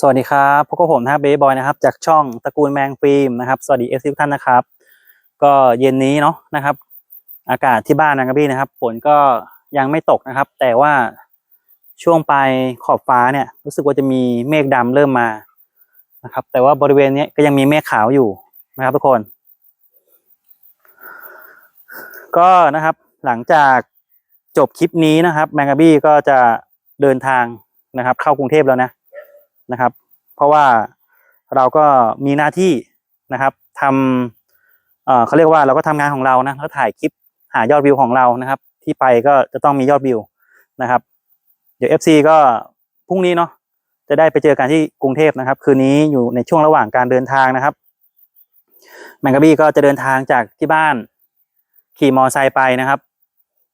สวัสดีครับพวกบผมนะครับเบย์บอยนะครับ จากช่องตระกูลแมงฟิล์มนะครับ สวัสดีเอฟซีทุกท่านนะครับ ก็เย็นนี้เนาะนะครับ อากาศที่บ้านนะครับพี่นะครับฝนก็ยังไม่ตกนะครับ แต่ว่าช่วงปลายขอบฟ้าเนี่ย รู้สึกว่าจะมีเมฆดำเริ่มมานะครับ แต่ว่าบริเวณนี้ก็ยังมีเมฆขาวอยู่นะครับ ทุกคน ก็นะครับ หลังจากจบคลิปนี้นะครับ แมงกาบี้ก็จะเดินทางนะครับ เข้ากรุงเทพแล้วนะ นะครับ เพราะว่าเราก็มีหน้าที่นะครับทำเเขาเรียกว่าเราก็ทำงานของเรานะแล้วถ่ายคลิปหายอดวิวของเรานะครับ ที่ไปก็จะต้องมียอดวิวนะครับ เดี๋ยว FC ก็พรุ่งนี้เนาะจะได้ไปเจอกันที่กรุงเทพนะครับ คืนนี้อยู่ในช่วงระหว่างการเดินทางนะครับแมงกะบี้ก็จะเดินทางจากที่บ้าน ขี่มอไซค์ไปนะครับ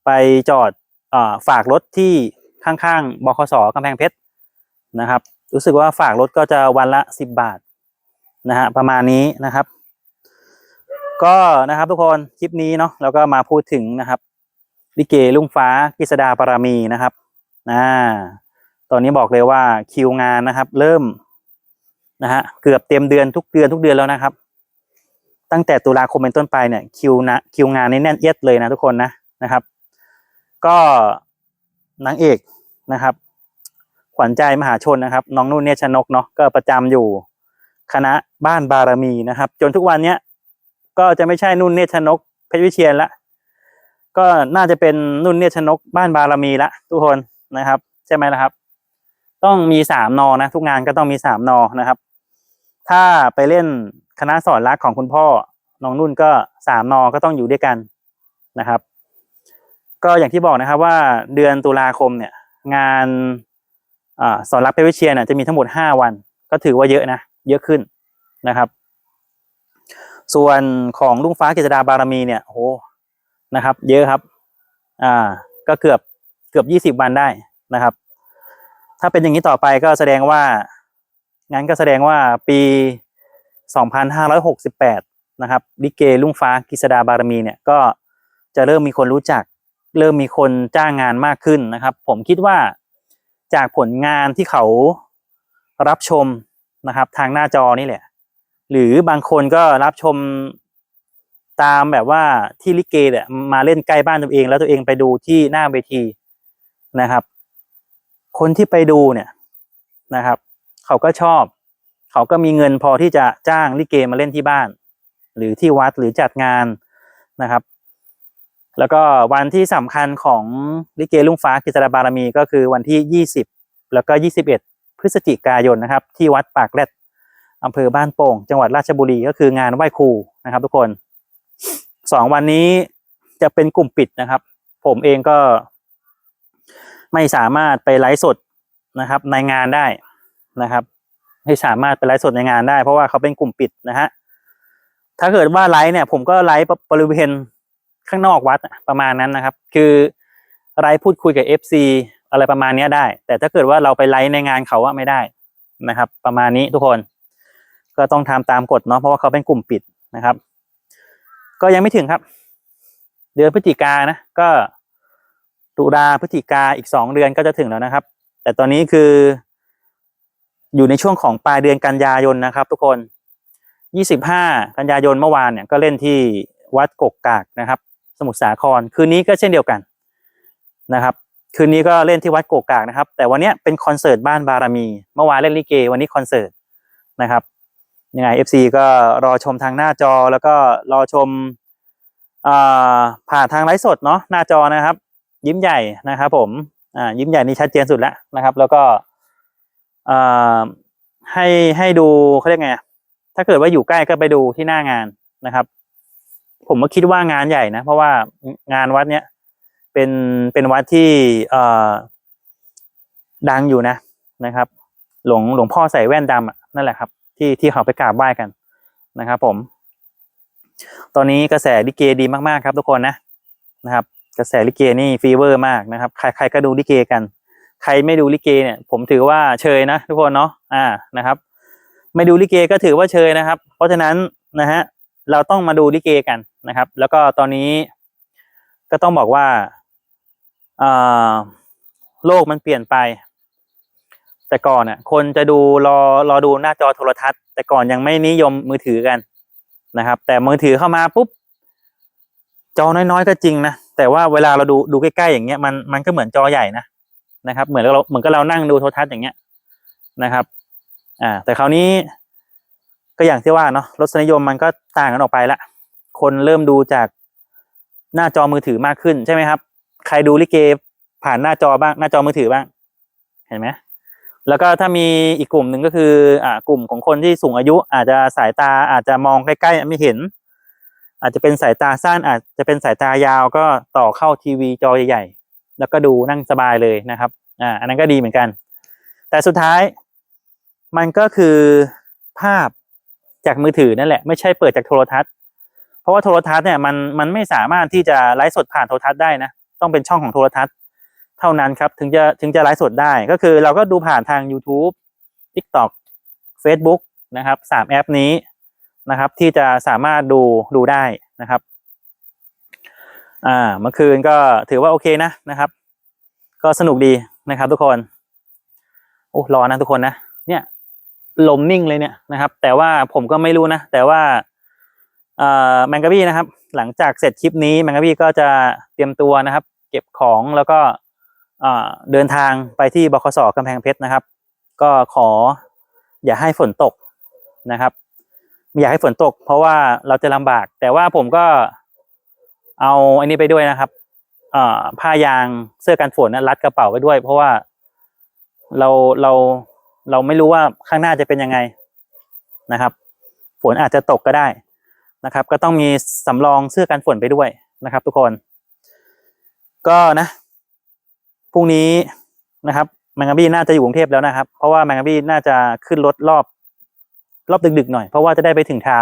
ไปจอดอฝากรถที่ข้างๆบคสกำแพงเพชรนะครับ รู้สึกว่าฝากรถก็จะวันละสิบบาทนะฮะประมาณนี้นะครับ ก็นะครับทุกคนคลิปนี้เนาะเราก็มาพูดถึงนะครับลิเกลุงฟ้ากฤษดาปรามีนะครับอ่าตอนนี้บอกเลยว่าคิวงานนะครับ เริ่มนะฮะเกือบเต็มเดือนทุกเดือนทุกเดือนแล้วนะครับ ตั้งแต่ตุลาคมเป็นต้นไปเนี่ยคิวนะคิวงานนี่แน่นเอียดเลยนะทุกคนนะนะครับ ก็นางเอกนะครับ ขวัญใจมหาชนนะครับ น้องนุ่นเนชนกเนาะก็ประจำอยู่คณะบ้านบารมีนะครับ จนทุกวันเนี้ยก็จะไม่ใช่นุ่นเนชนกเพชรวิเชียนละก็น่าจะเป็นนุ่นเนชนกบ้านบารมีละทุกคนนะครับ ใช่ไหมล่ะครับ ต้องมีสามนอนะ ทุกงานก็ต้องมีสามนอนะครับ ถ้าไปเล่นคณะสอนรักของคุณพ่อน้องนุ่นก็สามนอก็ต้องอยู่ด้วยกันนะครับ ก็อย่างที่บอกนะครับว่าเดือนตุลาคมเนี่ย งาน สอนรับเพชรวิเชียนเนี่ยจะมีทั้งหมดห้าวัน ก็ถือว่าเยอะนะ เยอะขึ้นนะครับ ส่วนของลุงฟ้ากิจดาบารมีเนี่ยโอ้โหนะครับ เยอะครับ อ่า ก็เกือบเกือบยี่สิบวันได้นะครับ ถ้าเป็นอย่างนี้ต่อไปก็แสดงว่า งั้นก็แสดงว่าปีสองพันห้าร้อยหกสิบแปดนะครับลิเกลุงฟ้ากิษดาบารมีเนี่ยก็จะเริ่มมีคนรู้จัก เริ่มมีคนจ้างงานมากขึ้นนะครับ ผมคิดว่า จากผลงานที่เขารับชมนะครับ ทางหน้าจอนี่แหละ หรือบางคนก็รับชมตามแบบว่าที่ลิเกเนี่ยมาเล่นใกล้บ้านตัวเอง แล้วตัวเองไปดูที่หน้าเวทีนะครับ คนที่ไปดูเนี่ยนะครับ เขาก็ชอบ เขาก็มีเงินพอที่จะจ้างลิเกมาเล่นที่บ้าน หรือที่วัดหรือจัดงานนะครับ แล้วก็วันที่สำคัญของลิเกลุงฟ้ากิจดาบารมีก็คือวันที่ 20 แล้วก็ 21 พฤศจิกายนนะครับ ที่วัดปากแรดอำเภอบ้านโป่ง จังหวัดราชบุรีก็คืองานไหว้ครูนะครับ ทุกคนสองวันนี้จะเป็นกลุ่มปิดนะครับ ผมเองก็ไม่สามารถไปไลฟ์สดนะครับ ในงานได้นะครับไม่สามารถไปไลฟ์สดในงานได้ เพราะว่าเขาเป็นกลุ่มปิดนะฮะถ้าเกิดว่าไลฟ์เนี่ย ผมก็ไลฟ์บริเวณ ข้างนอกวัดประมาณนั้นนะครับ คือไลฟ์พูดคุยกับ FC อะไรประมาณนี้ได้ แต่ถ้าเกิดว่าเราไปไลฟ์ในงานเขาว่าไม่ได้นะครับ ประมาณนี้ทุกคน ก็ต้องทำตามกฎเนาะเพราะว่าเขาเป็นกลุ่มปิดนะครับ ก็ยังไม่ถึงครับ เดือนพฤศจิกานะก็ตุลาพฤศจิกาอีกสองเดือนก็จะถึงแล้วนะครับ แต่ตอนนี้คือ อยู่ในช่วงของปลายเดือนกันยายนนะครับ ทุกคนยี่สิบห้ากันยายนเมื่อวานเนี่ยก็เล่นที่วัดกกกากนะครับ มุทรสาคร คืนนี้ก็เช่นเดียวกันนะครับ คืนนี้ก็เล่นที่วัดกกกากนะครับ แต่วันนี้เป็นคอนเสิร์ตบ้านบารมี เมื่อวานเล่นลิเก วันนี้คอนเสิร์ตนะครับยังไง FC ก็รอชมทางหน้าจอแล้วก็รอชมอผ่านทางไลฟ์สดเนาะหน้าจอนะครับ ยิ้มใหญ่นะครับ ผมยิ้มใหญ่นี่ชัดเจนสุดแล้วนะครับ แล้วก็ให้ให้ดูเขาเรียกไงถ้าเกิดว่าอยู่ใกล้ก็ไปดูที่หน้างานนะครับ ผมก็คิดว่างานใหญ่นะ เพราะว่างานวัดเนี้ยเป็นเป็นวัดที่เอ่อดังอยู่นะนะครับ หลวงหลวงพ่อใส่แว่นดำอะนั่นแหละครับ ที่ที่เขาไปกราบไหว้กันนะครับ ผม ตอนนี้กระแสลิเกดีมากๆครับ ทุกคนนะนะครับ กระแสลิเกนี่ฟีเวอร์มากนะครับ ใครใครก็ดูลิเกกัน ใครไม่ดูลิเกเนี่ย ผมถือว่าเชยนะทุกคนเนาะอ่านะครับ ไม่ดูลิเกก็ถือว่าเชยนะครับ เพราะฉะนั้นนะฮะ เราต้องมาดูลิเกกันนะครับ แล้วก็ตอนนี้ก็ต้องบอกว่าโลกมันเปลี่ยนไป แต่ก่อนอะ คนจะดูรอรอดูหน้าจอโทรทัศน์ แต่ก่อนยังไม่นิยมมือถือกันนะครับ แต่มือถือเข้ามาปุ๊บจอน้อยๆก็จริงนะแต่ว่าเวลาเราดูดูใกล้ๆอย่างเงี้ยมันมันก็เหมือนจอใหญ่นะนะครับ เหมือนเราเหมือนกับเรานั่งดูโทรทัศน์อย่างเงี้ยนะครับ อ่า แต่คราวนี้ ก็อย่างที่ว่าเนาะรสนิยมมันก็ต่างกันออกไปละ คนเริ่มดูจากหน้าจอมือถือมากขึ้นใช่ไหมครับ ใครดูลิเกผ่านหน้าจอบ้าง หน้าจอมือถือบ้าง เห็นไหมแล้วก็ถ้ามีอีกกลุ่มหนึ่งก็คืออ่ากลุ่มของคนที่สูงอายุ อาจจะสายตาอาจจะมองใกล้ๆไม่เห็น อาจจะเป็นสายตาสั้นอาจจะเป็นสายตายาวก็ต่อเข้าทีวีจอใหญ่ๆแล้วก็ดูนั่งสบายเลยนะครับอ่าอันนั้นก็ดีเหมือนกัน แต่สุดท้ายมันก็คือภาพ จากมือถือนั่นแหละไม่ใช่เปิดจากโทรทัศน์ เพราะว่าโทรทัศน์เนี่ยมันมันไม่สามารถที่จะไลฟ์สดผ่านโทรทัศน์ได้นะต้องเป็นช่องของโทรทัศน์ เท่านั้นครับถึงจะถึงจะไลฟ์สดได้ก็คือเราก็ดูผ่านทาง YouTube TikTok Facebook นะครับสามแอปนี้นะครับ ที่จะสามารถดูดูได้นะครับอ่าเมื่อคืนก็ถือว่าโอเคนะนะครับ ก็สนุกดีนะครับทุกคนโอ้รอนะทุกคนนะเนี่ย ลมนิ่งเลยเนี่ยนะครับ แต่ว่าผมก็ไม่รู้นะ แต่ว่าเอ่อแมงกะบี้นะครับ หลังจากเสร็จคลิปนี้แมงกะบี้ก็จะเตรียมตัวนะครับ เก็บของแล้วก็เดินทางไปที่บคสกำแพงเพชรนะครับ ก็ขออย่าให้ฝนตกนะครับไม่อยากให้ฝนตก เพราะว่าเราจะลำบาก แต่ว่าผมก็เอาอันนี้ไปด้วยนะครับผ้ายางเสื้อกันฝนนะรัดกระเป๋าไว้ด้วย เพราะว่าเราเรา เราไม่รู้ว่าข้างหน้าจะเป็นยังไงนะครับ ฝนอาจจะตกก็ได้นะครับ ก็ต้องมีสำรองเสื้อกันฝนไปด้วยนะครับ ทุกคน ก็นะพรุ่งนี้นะครับแมงกะบี้น่าจะอยู่กรุงเทพแล้วนะครับ เพราะว่าแมงกะบี้น่าจะขึ้นรถรอบรอบดึกๆหน่อย เพราะว่าจะได้ไปถึงเช้า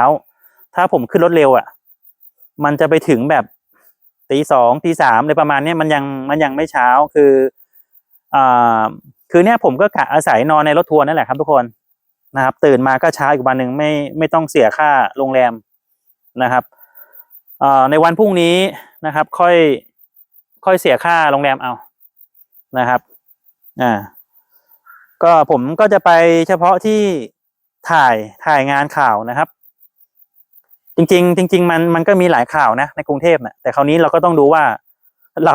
ถ้าผมขึ้นรถเร็วอะ มันจะไปถึงแบบตีสองตีสามเลยประมาณนี้มันยังมันยังไม่เช้าคืออ่า คือเนี้ยผมก็กะอาศัยนอนในรถทัวร์นั่นแหละครับทุกคนนะครับ ตื่นมาก็เช้าอีกวันหนึ่งไม่ไม่ต้องเสียค่าโรงแรมนะครับในวันพรุ่งนี้นะครับ ค่อยค่อยเสียค่าโรงแรมเอานะครับอ่าก็ผมก็จะไปเฉพาะที่ถ่ายถ่ายงานข่าวนะครับ จริง ๆ จริง ๆ มันมันก็มีหลายข่าวนะในกรุงเทพนะแต่คราวนี้เราก็ต้องดูว่า เรา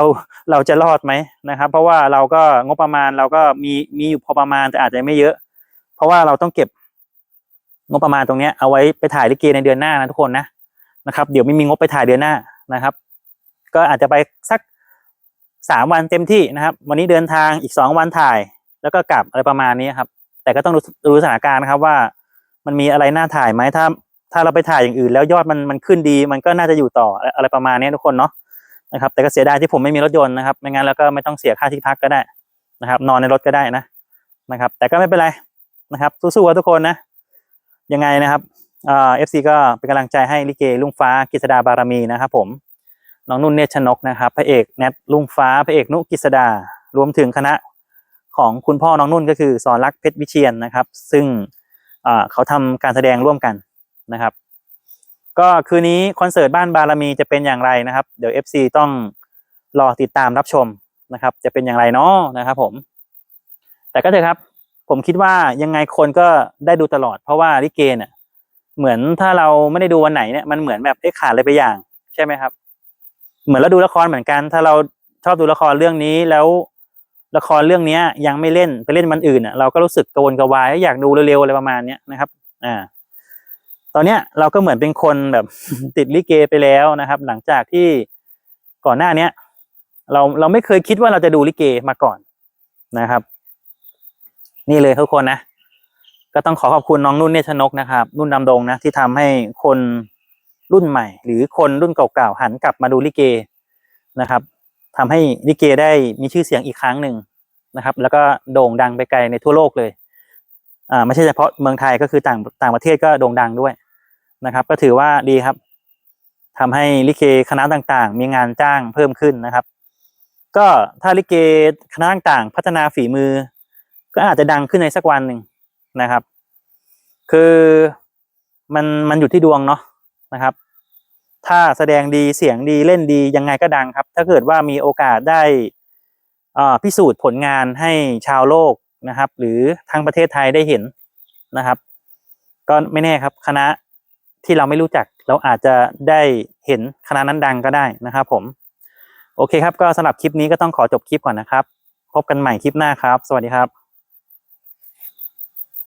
เราจะรอดไหมนะครับ เพราะว่าเราก็งบประมาณเราก็มีมีอยู่พอประมาณแต่อาจจะไม่เยอะ เพราะว่าเราต้องเก็บงบประมาณตรงนี้เอาไว้ไปถ่ายลิเกในเดือนหน้านะทุกคนนะนะครับ เดี๋ยวไม่มีงบไปถ่ายเดือนหน้านะครับ ก็อาจจะไปสักสามวันเต็มที่นะครับ วันนี้เดินทางอีกสองวันถ่าย แล้วก็กลับอะไรประมาณนี้ครับ แต่ก็ต้องดูดูสถานการณ์นะครับว่ามันมีอะไรน่าถ่ายไหมถ้า ถ้าเราไปถ่ายอย่างอื่น แล้วยอดมันมันขึ้นดี มันก็น่าจะอยู่ต่ออะไรประมาณนี้ทุกคนเนาะ นะครับ แต่ก็เสียดายที่ผมไม่มีรถยนต์นะครับไม่งั้นแล้วก็ไม่ต้องเสียค่าที่พักก็ได้นะครับ นอนในรถก็ได้นะนะครับ แต่ก็ไม่เป็นไรนะครับ สู้ๆครับทุกคนนะยังไงนะครับเอฟซีก็เป็นกำลังใจให้ลิเกลุงฟ้ากฤษดาบารมีนะครับ ผมน้องนุ่นเนชนกนะครับพระเอกแนทลุงฟ้าพระเอกนุกฤษดารวมถึงคณะของคุณพ่อน้องนุ่นก็คือสอนรักเพชรวิเชียนนะครับ ซึ่งเอ่อเขาทำการแสดงร่วมกันนะครับ ก็คืนนี้คอนเสิร์ตบ้านบารมีจะเป็นอย่างไรนะครับ เดี๋ยว FC ต้องรอติดตามรับชมนะครับ จะเป็นอย่างไรเนาะนะครับผม แต่ก็เถอะครับ ผมคิดว่ายังไงคนก็ได้ดูตลอด เพราะว่าลิเกเนี่ยเหมือนถ้าเราไม่ได้ดูวันไหนเนี่ยมันเหมือนแบบเอ๊ะขาดอะไรไปอย่าง ใช่ไหมครับ เหมือนเราดูละครเหมือนกัน ถ้าเราชอบดูละครเรื่องนี้แล้วละครเรื่องเนี้ยยังไม่เล่นไปเล่นมันอื่นอะเราก็รู้สึกกระวนกระวายอยากดูเร็วๆอะไรประมาณเนี้ยนะครับ อ่า ตอนเนี้ยเราก็เหมือนเป็นคนแบบติดลิเกไปแล้วนะครับ หลังจากที่ก่อนหน้าเนี้ยเราเราไม่เคยคิดว่าเราจะดูลิเกมาก่อนนะครับ นี่เลยทุกคนนะก็ต้องขอขอบคุณน้องนุ่นเนชนกนะครับ นุ่นดำดงนะที่ทำให้คนรุ่นใหม่ หรือคนรุ่นเก่าๆหันกลับมาดูลิเกนะครับทำให้ลิเกได้มีชื่อเสียงอีกครั้งหนึ่งนะครับ แล้วก็โด่งดังไปไกลในทั่วโลกเลยอ่าไม่ใช่เฉพาะเมืองไทยก็คือต่างต่างประเทศก็โด่งดังด้วย นะครับ ก็ถือว่าดีครับทำให้ลิเกคณะต่างๆ มีงานจ้างเพิ่มขึ้นนะครับ ก็ถ้าลิเกคณะต่างๆ พัฒนาฝีมือ ก็อาจจะดังขึ้นในสักวันหนึ่งนะครับ คือมันมันอยู่ที่ดวงเนาะนะครับ ถ้าแสดงดีเสียงดีเล่นดียังไงก็ดังครับ ถ้าเกิดว่ามีโอกาสได้พิสูจน์ผลงานให้ชาวโลกนะครับ หรือทั้งประเทศไทยได้เห็นนะครับ ก็ไม่แน่ครับคณะ ที่เราไม่รู้จัก เราอาจจะได้เห็นคณะนั้นดังก็ได้นะครับผม โอเคครับก็สำหรับคลิปนี้ก็ต้องขอจบคลิปก่อนนะครับ พบกันใหม่คลิปหน้าครับ สวัสดีครับ